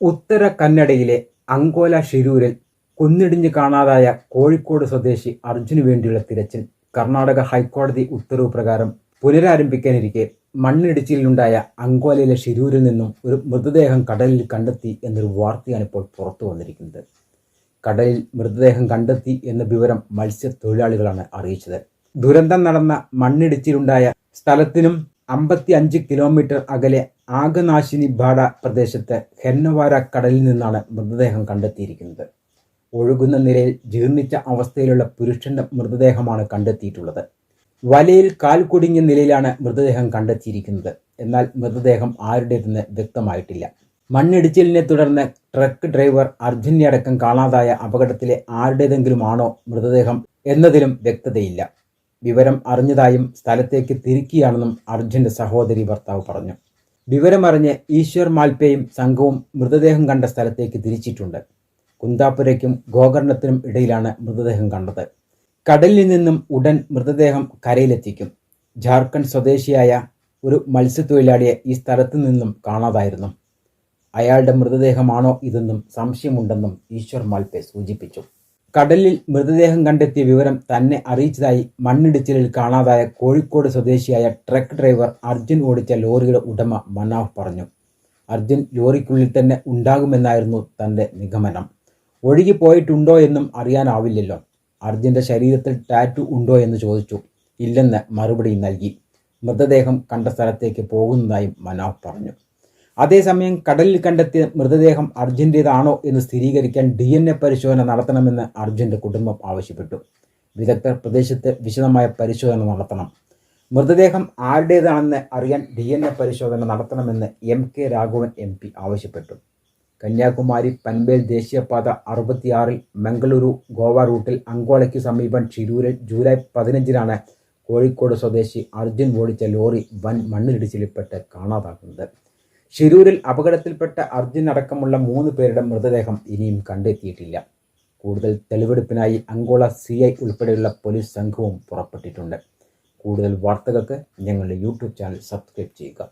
ഉത്തര കന്നഡയിലെ അങ്കോല ഷിരൂരിൽ കുന്നിടിഞ്ഞ് കാണാതായ കോഴിക്കോട് സ്വദേശി അർജുനു വേണ്ടിയുള്ള തിരച്ചിൽ. കർണാടക ഹൈക്കോടതി ഉത്തരവ് പ്രകാരം പുനരാരംഭിക്കാനിരിക്കെ മണ്ണിടിച്ചിലുണ്ടായ അങ്കോലയിലെ ഷിരൂരിൽ നിന്നും ഒരു മൃതദേഹം കടലിൽ കണ്ടെത്തി എന്നൊരു വാർത്തയാണ് ഇപ്പോൾ പുറത്തു വന്നിരിക്കുന്നത്. കടലിൽ മൃതദേഹം കണ്ടെത്തി എന്ന വിവരം മത്സ്യത്തൊഴിലാളികളാണ് അറിയിച്ചത്. ദുരന്തം നടന്ന മണ്ണിടിച്ചിലുണ്ടായ സ്ഥലത്തിനും അമ്പത്തി അഞ്ച് കിലോമീറ്റർ അകലെ ആഗനാശിനി ബാഡ പ്രദേശത്തെ ഹെന്നവാര കടലിൽ നിന്നാണ് മൃതദേഹം കണ്ടെത്തിയിരിക്കുന്നത്. ഒഴുകുന്ന നിലയിൽ ജീർണിച്ച അവസ്ഥയിലുള്ള പുരുഷന്റെ മൃതദേഹമാണ് കണ്ടെത്തിയിട്ടുള്ളത്. വലയിൽ കാൽ കുടുങ്ങിയ നിലയിലാണ് മൃതദേഹം കണ്ടെത്തിയിരിക്കുന്നത്. എന്നാൽ മൃതദേഹം ആരുടേതെന്ന് വ്യക്തമായിട്ടില്ല. മണ്ണിടിച്ചിലിനെ തുടർന്ന് ട്രക്ക് ഡ്രൈവർ അർജുനെ അടക്കം കാണാതായ അപകടത്തിലെ ആരുടേതെങ്കിലും ആണോ മൃതദേഹം എന്നതിലും വ്യക്തതയില്ല. വിവരം അറിഞ്ഞതായും സ്ഥലത്തേക്ക് തിരിക്കുകയാണെന്നും അർജുന്റെ സഹോദരി ഭർത്താവ് പറഞ്ഞു. വിവരമറിഞ്ഞ് ഈശ്വർ മാൽപ്പയും സംഘവും മൃതദേഹം കണ്ട സ്ഥലത്തേക്ക് തിരിച്ചിട്ടുണ്ട്. കുന്താപുരയ്ക്കും ഗോകർണത്തിനും ഇടയിലാണ് മൃതദേഹം കണ്ടത്. കടലിൽ നിന്നും ഉടൻ മൃതദേഹം കരയിലെത്തിക്കും. ജാർഖണ്ഡ് സ്വദേശിയായ ഒരു മത്സ്യത്തൊഴിലാളിയെ ഈ സ്ഥലത്ത് നിന്നും കാണാതായിരുന്നു. അയാളുടെ മൃതദേഹമാണോ ഇതെന്നും സംശയമുണ്ടെന്നും ഈശ്വർ മാൽപ്പെ സൂചിപ്പിച്ചു. കടലിൽ മൃതദേഹം കണ്ടെത്തിയ വിവരം തന്നെ അറിയിച്ചതായി മണ്ണിടിച്ചിലിൽ കാണാതായ കോഴിക്കോട് സ്വദേശിയായ ട്രക്ക് ഡ്രൈവർ അർജുൻ ഓടിച്ച ലോറിയുടെ ഉടമ മനാഫ് പറഞ്ഞു. അർജുൻ ലോറിക്കുള്ളിൽ തന്നെ ഉണ്ടാകുമെന്നായിരുന്നു തന്റെ നിഗമനം. ഒഴുകി പോയിട്ടുണ്ടോ എന്നും അറിയാനാവില്ലല്ലോ. അർജുന്റെ ശരീരത്തിൽ ടാറ്റു ഉണ്ടോ എന്ന് ചോദിച്ചു. ഇല്ലെന്ന് മറുപടി നൽകി. മൃതദേഹം കണ്ട സ്ഥലത്തേക്ക് പോകുന്നതായും മനാഫ് പറഞ്ഞു. അതേസമയം കടലിൽ കണ്ടെത്തിയ മൃതദേഹം അർജന്റേതാണോ എന്ന് സ്ഥിരീകരിക്കാൻ ഡി എൻ എ പരിശോധന നടത്തണമെന്ന് അർജുന്റെ കുടുംബം ആവശ്യപ്പെട്ടു. വിദഗ്ധർ പ്രദേശത്ത് വിശദമായ പരിശോധന നടത്തണം. മൃതദേഹം ആരുടേതാണെന്ന് അറിയാൻ ഡി എൻ എ പരിശോധന നടത്തണമെന്ന് M K Raghavan M P ആവശ്യപ്പെട്ടു. കന്യാകുമാരി പൻബേൽ ദേശീയപാത അറുപത്തിയാറിൽ മംഗളൂരു ഗോവ റൂട്ടിൽ അങ്കോളയ്ക്ക് സമീപം ഷിരൂരിൽ ജൂലൈ പതിനഞ്ചിനാണ് കോഴിക്കോട് സ്വദേശി അർജുൻ ഓടിച്ച ലോറി വൻ മണ്ണിടിച്ചിലിൽപ്പെട്ട് കാണാതാകുന്നത്. ഷിരൂരിൽ അപകടത്തിൽപ്പെട്ട അർജുൻ അടക്കമുള്ള മൂന്ന് പേരുടെ മൃതദേഹം ഇനിയും കണ്ടെത്തിയിട്ടില്ല. കൂടുതൽ തെളിവെടുപ്പിനായി അങ്കോള സി ഐ ഉൾപ്പെടെയുള്ള പോലീസ് സംഘവും പുറപ്പെട്ടിട്ടുണ്ട്. കൂടുതൽ വാർത്തകൾക്ക് ഞങ്ങളുടെ യൂട്യൂബ് ചാനൽ സബ്സ്ക്രൈബ് ചെയ്യുക.